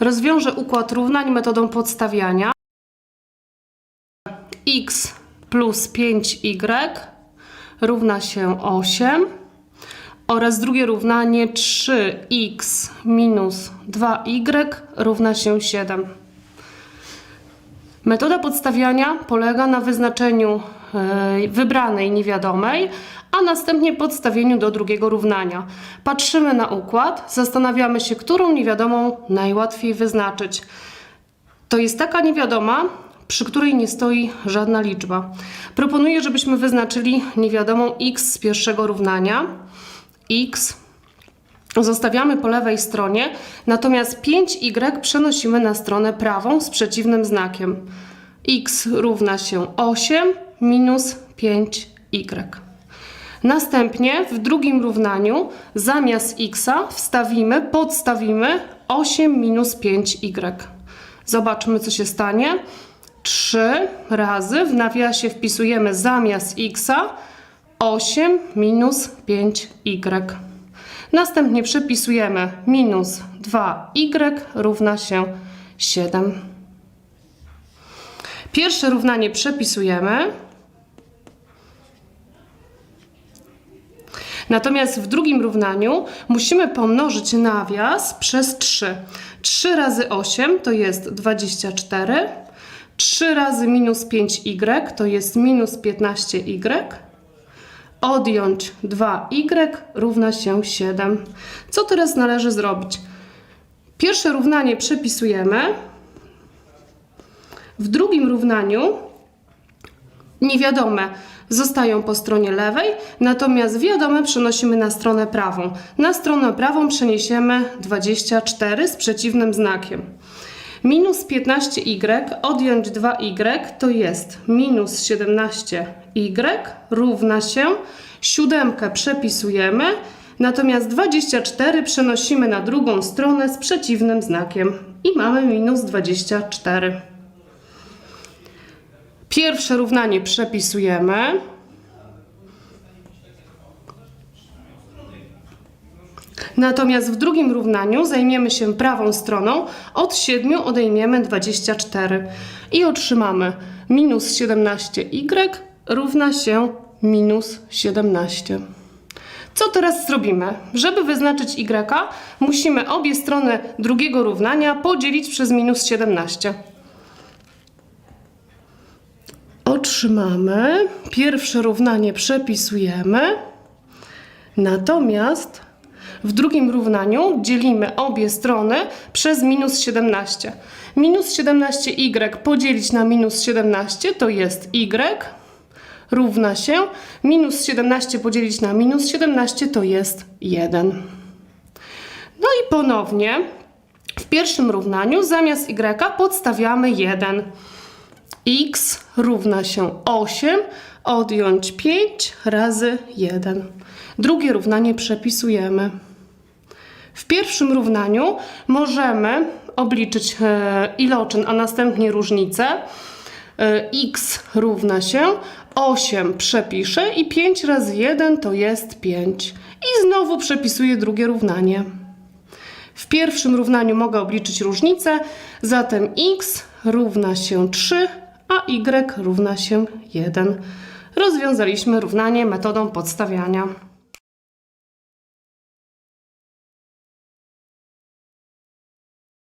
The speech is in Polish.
Rozwiążę układ równań metodą podstawiania. x plus 5y równa się 8 oraz drugie równanie 3x minus 2y równa się 7. Metoda podstawiania polega na wyznaczeniu e, wybranej niewiadomej, a następnie podstawieniu do drugiego równania. Patrzymy na układ, zastanawiamy się, którą niewiadomą najłatwiej wyznaczyć. To jest taka niewiadoma, przy której nie stoi żadna liczba. Proponuję, żebyśmy wyznaczyli niewiadomą x z pierwszego równania. x zostawiamy po lewej stronie, natomiast 5y przenosimy na stronę prawą z przeciwnym znakiem. x równa się 8 minus 5y. Następnie w drugim równaniu zamiast x wstawimy, podstawimy 8 minus 5y. Zobaczmy, co się stanie. 3 razy w nawiasie wpisujemy zamiast x 8 minus 5y. Następnie przepisujemy minus 2y równa się 7. Pierwsze równanie przepisujemy. Natomiast w drugim równaniu musimy pomnożyć nawias przez 3. 3 razy 8 to jest 24. 3 razy minus 5y to jest minus 15y. Odjąć 2y równa się 7. Co teraz należy zrobić? Pierwsze równanie przepisujemy. W drugim równaniu niewiadome zostają po stronie lewej, natomiast wiadome przenosimy na stronę prawą. Na stronę prawą przeniesiemy 24 z przeciwnym znakiem. Minus 15y odjąć 2y to jest minus 17y równa się, siódemkę przepisujemy, natomiast 24 przenosimy na drugą stronę z przeciwnym znakiem i mamy minus 24. Pierwsze równanie przepisujemy. Natomiast w drugim równaniu zajmiemy się prawą stroną. Od 7 odejmiemy 24 i otrzymamy minus 17y równa się minus 17. Co teraz zrobimy? Żeby wyznaczyć y, musimy obie strony drugiego równania podzielić przez minus 17 otrzymamy. Pierwsze równanie przepisujemy. Natomiast w drugim równaniu dzielimy obie strony przez minus 17. Minus 17y podzielić na minus 17 to jest y równa się. Minus 17 podzielić na minus 17 to jest 1. No i ponownie w pierwszym równaniu zamiast y podstawiamy 1 x równa się 8, odjąć 5 razy 1. Drugie równanie przepisujemy. W pierwszym równaniu możemy obliczyć e, iloczyn, a następnie różnicę. E, x równa się 8 przepiszę i 5 razy 1 to jest 5. I znowu przepisuję drugie równanie. W pierwszym równaniu mogę obliczyć różnicę, zatem x równa się 3, a y równa się 1. Rozwiązaliśmy równanie metodą podstawiania.